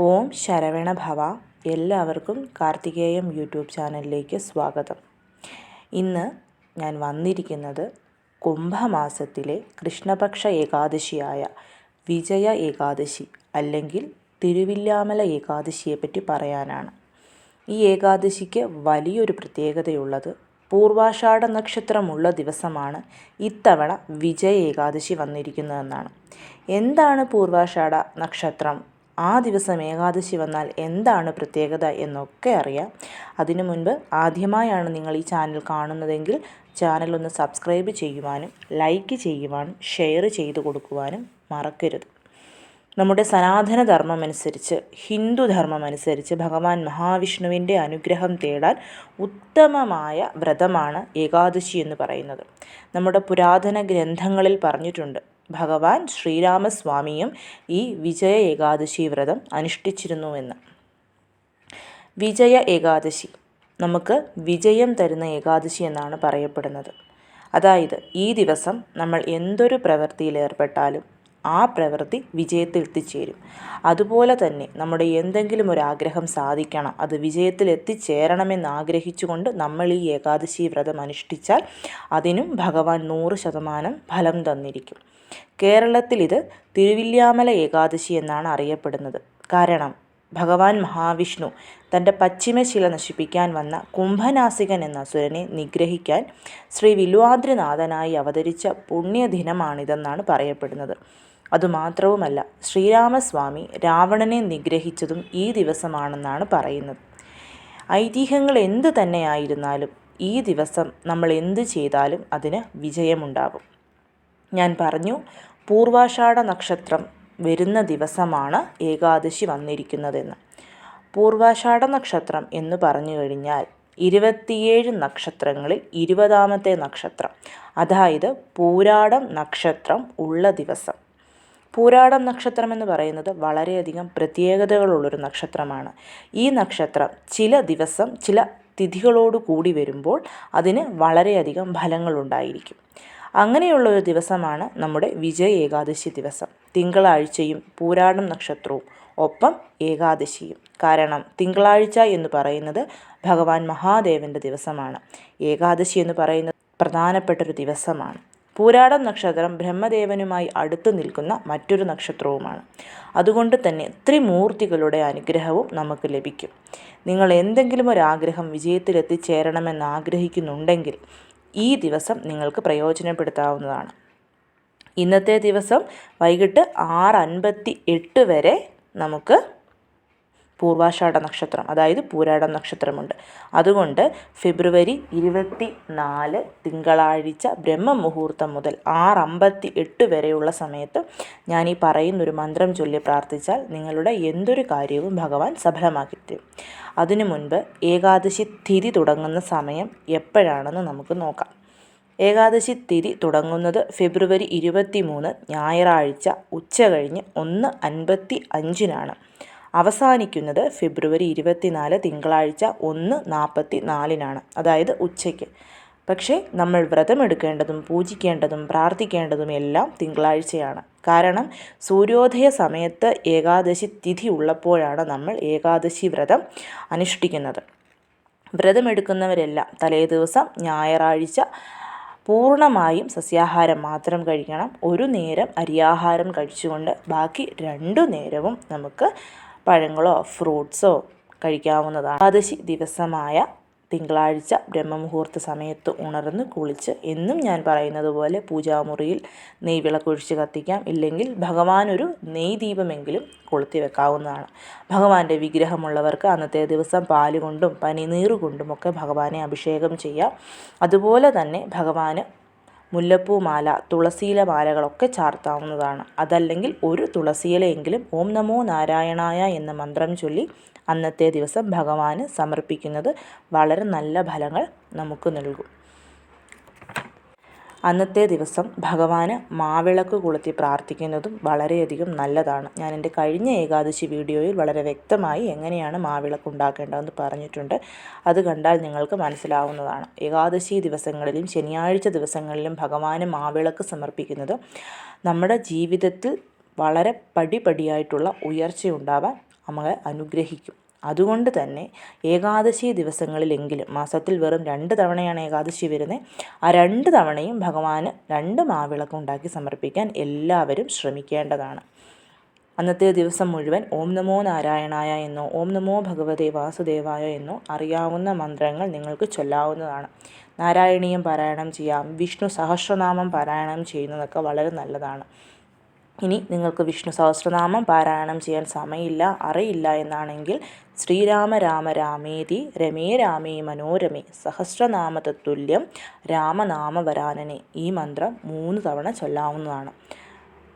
ഓം ശരവണ ഭവ. എല്ലാവർക്കും കാർത്തികേയം യൂട്യൂബ് ചാനലിലേക്ക് സ്വാഗതം. ഇന്ന് ഞാൻ വന്നിരിക്കുന്നത് കുംഭമാസത്തിലെ കൃഷ്ണപക്ഷ ഏകാദശിയായ വിജയ ഏകാദശി അല്ലെങ്കിൽ തിരുവില്ലാമല ഏകാദശിയെപ്പറ്റി പറയാനാണ്. ഈ ഏകാദശിക്ക് വലിയൊരു പ്രത്യേകതയുള്ളത് പൂർവാഷാഢ നക്ഷത്രമുള്ള ദിവസമാണ് ഇത്തവണ വിജയ ഏകാദശി വന്നിരിക്കുന്നതെന്നാണ്. എന്താണ് പൂർവാഷാഢ നക്ഷത്രം? ആ ദിവസം ഏകാദശി വന്നാൽ എന്താണ് പ്രത്യേകത എന്നൊക്കെ അറിയാം. അതിനു മുൻപ് ആദ്യമായാണ് നിങ്ങൾ ഈ ചാനൽ കാണുന്നതെങ്കിൽ ചാനൽ ഒന്ന് സബ്സ്ക്രൈബ് ചെയ്യുവാനും ലൈക്ക് ചെയ്യുവാനും ഷെയർ ചെയ്തു കൊടുക്കുവാനും മറക്കരുത്. നമ്മുടെ സനാതന ധർമ്മമനുസരിച്ച് ഹിന്ദു ധർമ്മമനുസരിച്ച് ഭഗവാൻ മഹാവിഷ്ണുവിന്റെ അനുഗ്രഹം തേടാൻ ഉത്തമമായ വ്രതമാണ് ഏകാദശി എന്ന് പറയുന്നത്. നമ്മുടെ പുരാതന ഗ്രന്ഥങ്ങളിൽ പറഞ്ഞിട്ടുണ്ട് ഭഗവാൻ ശ്രീരാമസ്വാമിയും ഈ വിജയ ഏകാദശി വ്രതം അനുഷ്ഠിച്ചിരുന്നുവെന്ന്. വിജയ ഏകാദശി. നമുക്ക് വിജയം തരുന്ന ഏകാദശി എന്നാണ് പറയപ്പെടുന്നത്. അതായത് ഈ ദിവസം നമ്മൾ എന്തൊരു പ്രവൃത്തിയിൽ ഏർപ്പെട്ടാലും ആ പ്രവൃത്തി വിജയത്തിൽ എത്തിച്ചേരും അതുപോലെ തന്നെ നമ്മുടെ എന്തെങ്കിലും ഒരു ആഗ്രഹം സാധിക്കണം അത് വിജയത്തിൽ എത്തിച്ചേരണമെന്ന് ആഗ്രഹിച്ചുകൊണ്ട് നമ്മൾ ഈ ഏകാദശി വ്രതം അനുഷ്ഠിച്ചാൽ അതിനും ഭഗവാൻ നൂറ് ശതമാനം ഫലം തന്നിരിക്കും. കേരളത്തിൽ ഇത് തിരുവില്യാമല ഏകാദശി എന്നാണ് അറിയപ്പെടുന്നത്. കാരണം ഭഗവാൻ മഹാവിഷ്ണു തന്റെ പശ്ചിമശില നശിപ്പിക്കാൻ വന്ന കുംഭനാസികൻ എന്ന അസുരനെ നിഗ്രഹിക്കാൻ ശ്രീ വില്വാദ്രിനാഥനായി അവതരിച്ച പുണ്യദിനമാണിതെന്നാണ് പറയപ്പെടുന്നത്. അതുമാത്രവുമല്ല ശ്രീരാമസ്വാമി രാവണനെ നിഗ്രഹിച്ചതും ഈ ദിവസമാണെന്നാണ് പറയുന്നത്. ഐതിഹ്യങ്ങൾ എന്തു തന്നെയായിരുന്നാലും ഈ ദിവസം നമ്മൾ എന്ത് ചെയ്താലും അതിന് വിജയമുണ്ടാകും. ഞാൻ പറഞ്ഞു പൂർവാഷാഢ നക്ഷത്രം വരുന്ന ദിവസമാണ് ഏകാദശി വന്നിരിക്കുന്നതെന്ന്. പൂർവാഷാഢ നക്ഷത്രം എന്ന് പറഞ്ഞു കഴിഞ്ഞാൽ ഇരുപത്തിയേഴ് നക്ഷത്രങ്ങളിൽ ഇരുപതാമത്തെ നക്ഷത്രം അതായത് പൂരാടം നക്ഷത്രം ഉള്ള ദിവസം. പൂരാടം നക്ഷത്രം എന്ന് പറയുന്നത് വളരെയധികം പ്രത്യേകതകളുള്ളൊരു നക്ഷത്രമാണ്. ഈ നക്ഷത്രം ചില ദിവസം ചില തിഥികളോട് കൂടി വരുമ്പോൾ അതിന് വളരെയധികം ഫലങ്ങളുണ്ടായിരിക്കും. അങ്ങനെയുള്ള ഒരു ദിവസമാണ് നമ്മുടെ വിജയ ഏകാദശി ദിവസം. തിങ്കളാഴ്ചയും പൂരാടം നക്ഷത്രവും ഒപ്പം ഏകാദശിയും. കാരണം തിങ്കളാഴ്ച എന്ന് പറയുന്നത് ഭഗവാൻ മഹാദേവന്റെ ദിവസമാണ്. ഏകാദശി എന്ന് പറയുന്നത് പ്രധാനപ്പെട്ടൊരു ദിവസമാണ്. പൂരാടം നക്ഷത്രം ബ്രഹ്മദേവനുമായി അടുത്തു നിൽക്കുന്ന മറ്റൊരു നക്ഷത്രവുമാണ്. അതുകൊണ്ട് തന്നെ ത്രിമൂർത്തികളുടെ അനുഗ്രഹവും നമുക്ക് ലഭിക്കും. നിങ്ങൾ എന്തെങ്കിലും ഒരു ആഗ്രഹം വിജയത്തിൽ എത്തിച്ചേരണമെന്ന് ആഗ്രഹിക്കുന്നുണ്ടെങ്കിൽ ഈ ദിവസം നിങ്ങൾക്ക് പ്രയോജനപ്പെടുത്താവുന്നതാണ്. ഇന്നത്തെ ദിവസം വൈകിട്ട് ആറ് അൻപത്തി എട്ട് വരെ നമുക്ക് പൂർവാഷാഢ നക്ഷത്രം അതായത് പൂരാടം നക്ഷത്രമുണ്ട്. അതുകൊണ്ട് ഫെബ്രുവരി ഇരുപത്തി നാല് തിങ്കളാഴ്ച ബ്രഹ്മമുഹൂർത്തം മുതൽ ആറ് അമ്പത്തി എട്ട് വരെയുള്ള സമയത്ത് ഞാൻ ഈ പറയുന്നൊരു മന്ത്രം ചൊല്ലി പ്രാർത്ഥിച്ചാൽ നിങ്ങളുടെ എന്തൊരു കാര്യവും ഭഗവാൻ സഫലമാക്കി തരും അതിനു മുൻപ് ഏകാദശി തിഥി തുടങ്ങുന്ന സമയം എപ്പോഴാണെന്ന് നമുക്ക് നോക്കാം. ഏകാദശി തിഥി തുടങ്ങുന്നത് ഫെബ്രുവരി ഇരുപത്തി മൂന്ന് ഞായറാഴ്ച ഉച്ച കഴിഞ്ഞ് ഒന്ന് അൻപത്തി അഞ്ചിനാണ് അവസാനിക്കുന്നത് ഫെബ്രുവരി ഇരുപത്തിനാല് തിങ്കളാഴ്ച ഒന്ന് നാൽപ്പത്തി നാലിനാണ് അതായത് ഉച്ചയ്ക്ക്. പക്ഷേ നമ്മൾ വ്രതമെടുക്കേണ്ടതും പൂജിക്കേണ്ടതും പ്രാർത്ഥിക്കേണ്ടതും എല്ലാം തിങ്കളാഴ്ചയാണ്. കാരണം സൂര്യോദയ സമയത്ത് ഏകാദശി തിഥി ഉള്ളപ്പോഴാണ് നമ്മൾ ഏകാദശി വ്രതം അനുഷ്ഠിക്കുന്നത്. വ്രതമെടുക്കുന്നവരെല്ലാം തലേ ദിവസം ഞായറാഴ്ച പൂർണമായും സസ്യാഹാരം മാത്രം കഴിക്കണം. ഒരു നേരം അരിയാഹാരം കഴിച്ചുകൊണ്ട് ബാക്കി രണ്ടു നേരവും നമുക്ക് പഴങ്ങളോ ഫ്രൂട്ട്സോ കഴിക്കാവുന്നതാണ്. ഏകാദശി ദിവസമായ തിങ്കളാഴ്ച ബ്രഹ്മമുഹൂർത്ത സമയത്ത് ഉണർന്ന് കുളിച്ച് എന്നും ഞാൻ പറയുന്നത് പോലെ പൂജാമുറിയിൽ നെയ് വിളക്കൊഴിച്ച് കത്തിക്കാം. ഇല്ലെങ്കിൽ ഭഗവാൻ ഒരു നെയ് ദീപമെങ്കിലും കൊളുത്തി വെക്കാവുന്നതാണ്. ഭഗവാന്റെ വിഗ്രഹമുള്ളവർക്ക് അന്നത്തെ ദിവസം പാൽ കൊണ്ടും പനിനീർ കൊണ്ടുമൊക്കെ ഭഗവാനെ അഭിഷേകം ചെയ്യാം. അതുപോലെ തന്നെ ഭഗവാന് മുല്ലപ്പൂ മാല തുളസിയില മാലകളൊക്കെ ചാർത്താവുന്നതാണ്. അതല്ലെങ്കിൽ ഒരു തുളസിയിലയെങ്കിലും ഓം നമോ നാരായണായ എന്ന മന്ത്രം ചൊല്ലി അന്നത്തെ ദിവസം ഭഗവാന് സമർപ്പിക്കുന്നത് വളരെ നല്ല ഫലങ്ങൾ നമുക്ക് നൽകും. അന്നത്തെ ദിവസം ഭഗവാന് മാവിളക്ക് കൊളുത്തി പ്രാർത്ഥിക്കുന്നതും വളരെയധികം നല്ലതാണ്. ഞാൻ എന്റെ കഴിഞ്ഞ ഏകാദശി വീഡിയോയിൽ വളരെ വ്യക്തമായി എങ്ങനെയാണ് മാവിളക്ക് ഉണ്ടാക്കേണ്ടതെന്ന് പറഞ്ഞിട്ടുണ്ട്. അത് കണ്ടാൽ നിങ്ങൾക്ക് മനസ്സിലാവുന്നതാണ്. ഏകാദശി ദിവസങ്ങളിലും ശനിയാഴ്ച ദിവസങ്ങളിലും ഭഗവാന് മാവിളക്ക് സമർപ്പിക്കുന്നത് നമ്മുടെ ജീവിതത്തിൽ വളരെ പടിപടിയായിട്ടുള്ള ഉയർച്ച ഉണ്ടാവാൻ നമ്മളെ അനുഗ്രഹിക്കും. അതുകൊണ്ട് തന്നെ ഏകാദശി ദിവസങ്ങളിലെങ്കിലും മാസത്തിൽ വെറും രണ്ട് തവണയാണ് ഏകാദശി വരുന്നത്. ആ രണ്ട് തവണയും ഭഗവാന് രണ്ട് മാവിളക്കം ഉണ്ടാക്കി സമർപ്പിക്കാൻ എല്ലാവരും ശ്രമിക്കേണ്ടതാണ്. അന്നത്തെ ദിവസം മുഴുവൻ ഓം നമോ നാരായണായ എന്നോ ഓം നമോ ഭഗവതേ വാസുദേവായ എന്നോ അറിയാവുന്ന മന്ത്രങ്ങൾ നിങ്ങൾക്ക് ചൊല്ലാവുന്നതാണ്. നാരായണീയം പാരായണം ചെയ്യാം വിഷ്ണു സഹസ്രനാമം പാരായണം ചെയ്യുന്നതൊക്കെ വളരെ നല്ലതാണ്. ഇനി നിങ്ങൾക്ക് വിഷ്ണു സഹസ്രനാമം പാരായണം ചെയ്യാൻ സമയമില്ല അറിയില്ല എന്നാണെങ്കിൽ ശ്രീരാമ രാമ രാമേതി രമേ രാമേ മനോരമേ സഹസ്രനാമ തത്തുല്യം രാമനാമവരാനനെ ഈ മന്ത്രം മൂന്ന് തവണ ചൊല്ലാവുന്നതാണ്.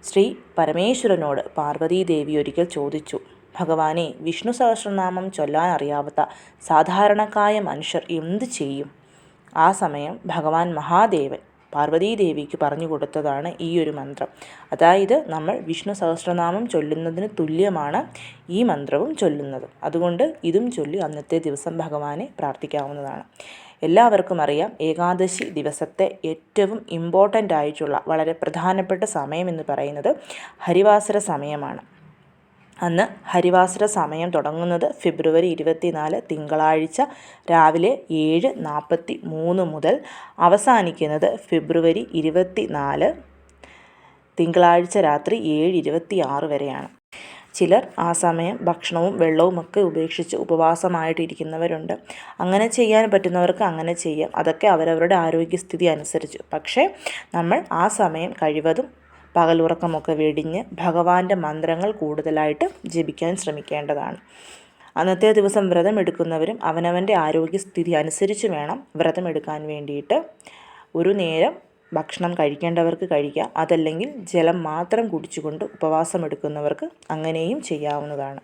ശ്രീ പരമേശ്വരനോട് പാർവതീദേവി ഒരിക്കൽ ചോദിച്ചു ഭഗവാനെ വിഷ്ണു സഹസ്രനാമം ചൊല്ലാൻ അറിയാത്ത സാധാരണക്കായ മനുഷ്യർ എന്ത് ചെയ്യും? ആ സമയം ഭഗവാൻ മഹാദേവൻ പാർവതീദേവിക്ക് പറഞ്ഞു കൊടുത്തതാണ് ഈ ഒരു മന്ത്രം. അതായത് നമ്മൾ വിഷ്ണു സഹസ്രനാമം ചൊല്ലുന്നതിന് തുല്യമാണ് ഈ മന്ത്രവും ചൊല്ലുന്നത്. അതുകൊണ്ട് ഇതും ചൊല്ലി അന്നത്തെ ദിവസം ഭഗവാനെ പ്രാർത്ഥിക്കാവുന്നതാണ്. എല്ലാവർക്കും അറിയാം ഏകാദശി ദിവസത്തെ ഏറ്റവും ഇമ്പോർട്ടന്റ് ആയിട്ടുള്ള വളരെ പ്രധാനപ്പെട്ട സമയം എന്ന് പറയുന്നത് ഹരിവാസര സമയമാണ്. അന്ന് ഹരിവാസര സമയം തുടങ്ങുന്നത് ഫെബ്രുവരി ഇരുപത്തിനാല് തിങ്കളാഴ്ച രാവിലെ ഏഴ് നാൽപ്പത്തി മൂന്ന് മുതൽ അവസാനിക്കുന്നത് ഫെബ്രുവരി ഇരുപത്തി നാല് തിങ്കളാഴ്ച രാത്രി ഏഴ് ഇരുപത്തി ആറ് വരെയാണ്. ചിലർ ആ സമയം ഭക്ഷണവും വെള്ളവും ഒക്കെ ഉപേക്ഷിച്ച് ഉപവാസമായിട്ടിരിക്കുന്നവരുണ്ട്. അങ്ങനെ ചെയ്യാൻ പറ്റുന്നവർക്ക് അങ്ങനെ ചെയ്യാം. അതൊക്കെ അവരവരുടെ ആരോഗ്യസ്ഥിതി അനുസരിച്ച്. പക്ഷേ നമ്മൾ ആ സമയം കഴിവതും പകലുറക്കമൊക്കെ വെടിഞ്ഞ് ഭഗവാന്റെ മന്ത്രങ്ങൾ കൂടുതലായിട്ട് ജപിക്കാൻ ശ്രമിക്കേണ്ടതാണ്. അന്നത്തെ ദിവസം വ്രതം എടുക്കുന്നവരും അവനവന്റെ ആരോഗ്യസ്ഥിതി അനുസരിച്ച് വേണം വ്രതം എടുക്കാൻ വേണ്ടിയിട്ട്. ഒരു നേരം ഭക്ഷണം കഴിക്കേണ്ടവർക്ക് കഴിക്കാം. അതല്ലെങ്കിൽ ജലം മാത്രം കുടിച്ചുകൊണ്ട് ഉപവാസം എടുക്കുന്നവർക്ക് അങ്ങനെയും ചെയ്യാവുന്നതാണ്.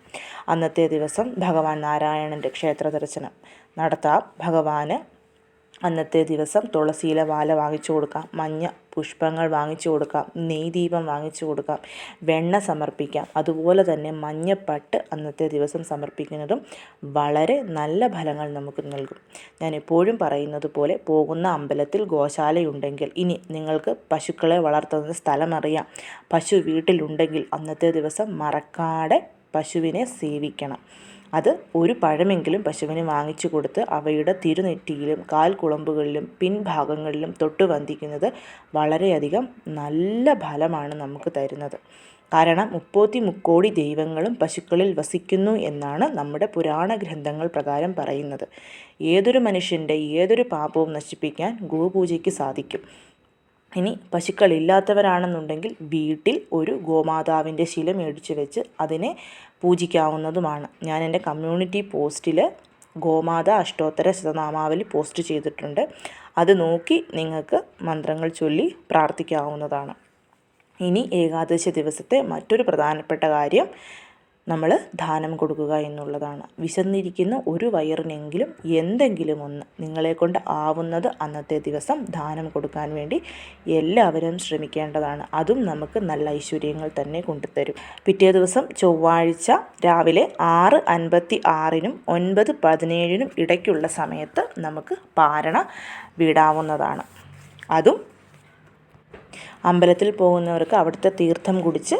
അന്നത്തെ ദിവസം ഭഗവാൻ നാരായണന്റെ ക്ഷേത്ര ദർശനം നടത്താം. ഭഗവാന് അന്നത്തെ ദിവസം തുളസിയില വാല വാങ്ങിച്ചു കൊടുക്കാം. മഞ്ഞ പുഷ്പങ്ങൾ വാങ്ങിച്ചു കൊടുക്കാം. നെയ്ദീപം വാങ്ങിച്ചു കൊടുക്കാം. വെണ്ണ സമർപ്പിക്കാം. അതുപോലെ തന്നെ മഞ്ഞപ്പട്ട് അന്നത്തെ ദിവസം സമർപ്പിക്കുന്നതും വളരെ നല്ല ഫലങ്ങൾ നമുക്ക് നൽകും. ഞാൻ എപ്പോഴും പറയുന്നത് പോലെ പോകുന്ന അമ്പലത്തിൽ ഗോശാലയുണ്ടെങ്കിൽ ഇനി നിങ്ങൾക്ക് പശുക്കളെ വളർത്തുന്ന സ്ഥലമറിയാം പശു വീട്ടിലുണ്ടെങ്കിൽ അന്നത്തെ ദിവസം മറക്കാതെ പശുവിനെ സേവിക്കണം. അത് ഒരു പഴമെങ്കിലും പശുവിന് വാങ്ങിച്ചു കൊടുത്ത് അവയുടെ തിരുനെറ്റിയിലും കാൽ കുളമ്പുകളിലും പിൻഭാഗങ്ങളിലും തൊട്ട് വന്ദിക്കുന്നത് വളരെയധികം നല്ല ഫലമാണ് നമുക്ക് തരുന്നത്. കാരണം മുപ്പത്തി മുക്കോടി ദൈവങ്ങളും പശുക്കളിൽ വസിക്കുന്നു എന്നാണ് നമ്മുടെ പുരാണ ഗ്രന്ഥങ്ങൾ പ്രകാരം പറയുന്നത്. ഏതൊരു മനുഷ്യന്റെ ഏതൊരു പാപവും നശിപ്പിക്കാൻ ഗോപൂജയ്ക്ക് സാധിക്കും. ഇനി പശുക്കളില്ലാത്തവരാണെന്നുണ്ടെങ്കിൽ വീട്ടിൽ ഒരു ഗോമാതാവിന്റെ ശില മേടിച്ച് വെച്ച് അതിനെ പൂജിക്കാവുന്നതുമാണ്. ഞാൻ എന്റെ കമ്മ്യൂണിറ്റി പോസ്റ്റിൽ ഗോമാത അഷ്ടോത്തര ശതനാമാവലി പോസ്റ്റ് ചെയ്തിട്ടുണ്ട്. അത് നോക്കി നിങ്ങൾക്ക് മന്ത്രങ്ങൾ ചൊല്ലി പ്രാർത്ഥിക്കാവുന്നതാണ്. ഇനി ഏകാദശി ദിവസത്തെ മറ്റൊരു പ്രധാനപ്പെട്ട കാര്യം നമ്മൾ ദാനം കൊടുക്കുക എന്നുള്ളതാണ്. വിശന്നിരിക്കുന്ന ഒരു വയറിനെങ്കിലും എന്തെങ്കിലും ഒന്ന് നിങ്ങളെ കൊണ്ട് ആവുന്നത് അന്നത്തെ ദിവസം ദാനം കൊടുക്കാൻ വേണ്ടി എല്ലാവരും ശ്രമിക്കേണ്ടതാണ്. അതും നമുക്ക് നല്ല ഐശ്വര്യങ്ങൾ തന്നെ കൊണ്ടുതരും. പിറ്റേ ദിവസം ചൊവ്വാഴ്ച രാവിലെ ആറ് അൻപത്തി ആറിനും ഒൻപത് പതിനേഴിനും ഇടയ്ക്കുള്ള സമയത്ത് നമുക്ക് പാരണ വിടാവുന്നതാണ്. അതും അമ്പലത്തിൽ പോകുന്നവർക്ക് അവിടുത്തെ തീർത്ഥം കുടിച്ച്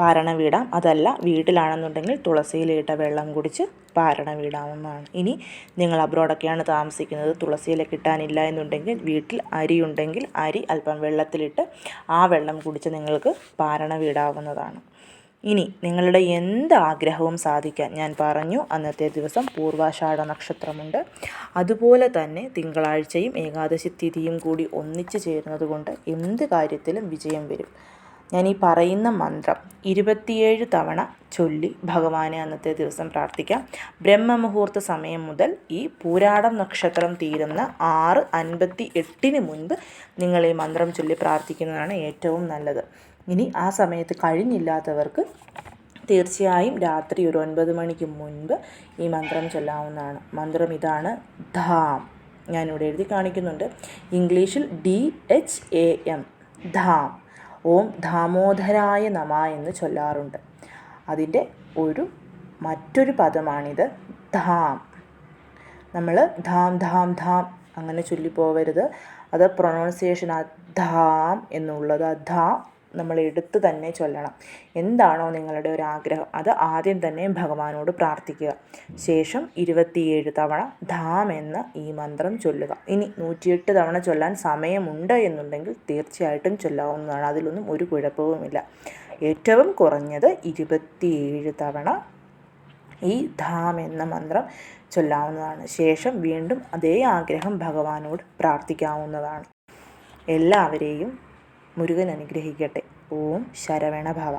പാരണ വീടാം അതല്ല വീട്ടിലാണെന്നുണ്ടെങ്കിൽ തുളസിയിലിട്ട വെള്ളം കുടിച്ച് പാരണ വീടാവുന്നതാണ് ഇനി നിങ്ങൾ അബ്രോഡൊക്കെയാണ് താമസിക്കുന്നത്. തുളസിയില കിട്ടാനില്ല എന്നുണ്ടെങ്കിൽ വീട്ടിൽ അരി ഉണ്ടെങ്കിൽ അരി അല്പം വെള്ളത്തിലിട്ട് ആ വെള്ളം കുടിച്ച് നിങ്ങൾക്ക് പാരണ വീടാവുന്നതാണ് ഇനി നിങ്ങളുടെ എന്ത് ആഗ്രഹവും സാധിക്കാൻ ഞാൻ പറഞ്ഞു. അന്നത്തെ ദിവസം പൂർവാഷാഢ നക്ഷത്രമുണ്ട്. അതുപോലെ തന്നെ തിങ്കളാഴ്ചയും ഏകാദശി തിഥിയും കൂടി ഒന്നിച്ചു ചേരുന്നത് കൊണ്ട് എന്ത് കാര്യത്തിലും വിജയം വരും. ഞാൻ ഈ പറയുന്ന മന്ത്രം ഇരുപത്തിയേഴ് തവണ ചൊല്ലി ഭഗവാനെ അന്നത്തെ ദിവസം പ്രാർത്ഥിക്കാം. ബ്രഹ്മമുഹൂർത്ത സമയം മുതൽ ഈ പൂരാടം നക്ഷത്രം തീരുന്ന ആറ് അൻപത്തി എട്ടിന് മുൻപ് നിങ്ങൾ ഈ മന്ത്രം ചൊല്ലി പ്രാർത്ഥിക്കുന്നതാണ് ഏറ്റവും നല്ലത്. ഇനി ആ സമയത്ത് കഴിഞ്ഞില്ലാത്തവർക്ക് തീർച്ചയായും രാത്രി ഒരു ഒൻപത് മണിക്ക് മുൻപ് ഈ മന്ത്രം ചൊല്ലാവുന്നതാണ്. മന്ത്രം ഇതാണ് ധാം. ഞാനിവിടെ എഴുതി കാണിക്കുന്നുണ്ട്. ഇംഗ്ലീഷിൽ D H A M Dham. ഓം ദാമോദരായ നമ എന്ന് ചൊല്ലാറുണ്ട്. അതിന്റെ ഒരു മറ്റൊരു പദമാണിത് ധാം. നമ്മൾ ധാം ധാം ധാം അങ്ങനെ ചൊല്ലിപ്പോവരുത്. അത് പ്രൊണൗൺസിയേഷൻ ആ ധാം എന്നുള്ളത്. ആ ധാ നമ്മൾ എടുത്ത് തന്നെ ചൊല്ലണം. എന്താണോ നിങ്ങളുടെ ഒരു ആഗ്രഹം. അത് ആദ്യം തന്നെ ഭഗവാനോട് പ്രാർത്ഥിക്കുക. ശേഷം ഇരുപത്തിയേഴ് തവണ ധാം എന്ന ഈ മന്ത്രം ചൊല്ലുക. ഇനി നൂറ്റിയെട്ട് തവണ ചൊല്ലാൻ സമയമുണ്ട് എന്നുണ്ടെങ്കിൽ തീർച്ചയായിട്ടും ചൊല്ലാവുന്നതാണ്. അതിലൊന്നും ഒരു കുഴപ്പവുമില്ല. ഏറ്റവും കുറഞ്ഞത് ഇരുപത്തിയേഴ് തവണ ഈ ധാം എന്ന മന്ത്രം ചൊല്ലാവുന്നതാണ്. ശേഷം വീണ്ടും അതേ ആഗ്രഹം ഭഗവാനോട് പ്രാർത്ഥിക്കാവുന്നതാണ്. എല്ലാവരെയും മുരുകൻ അനുഗ്രഹിക്കട്ടെ. ഓം ശരവണ ഭവ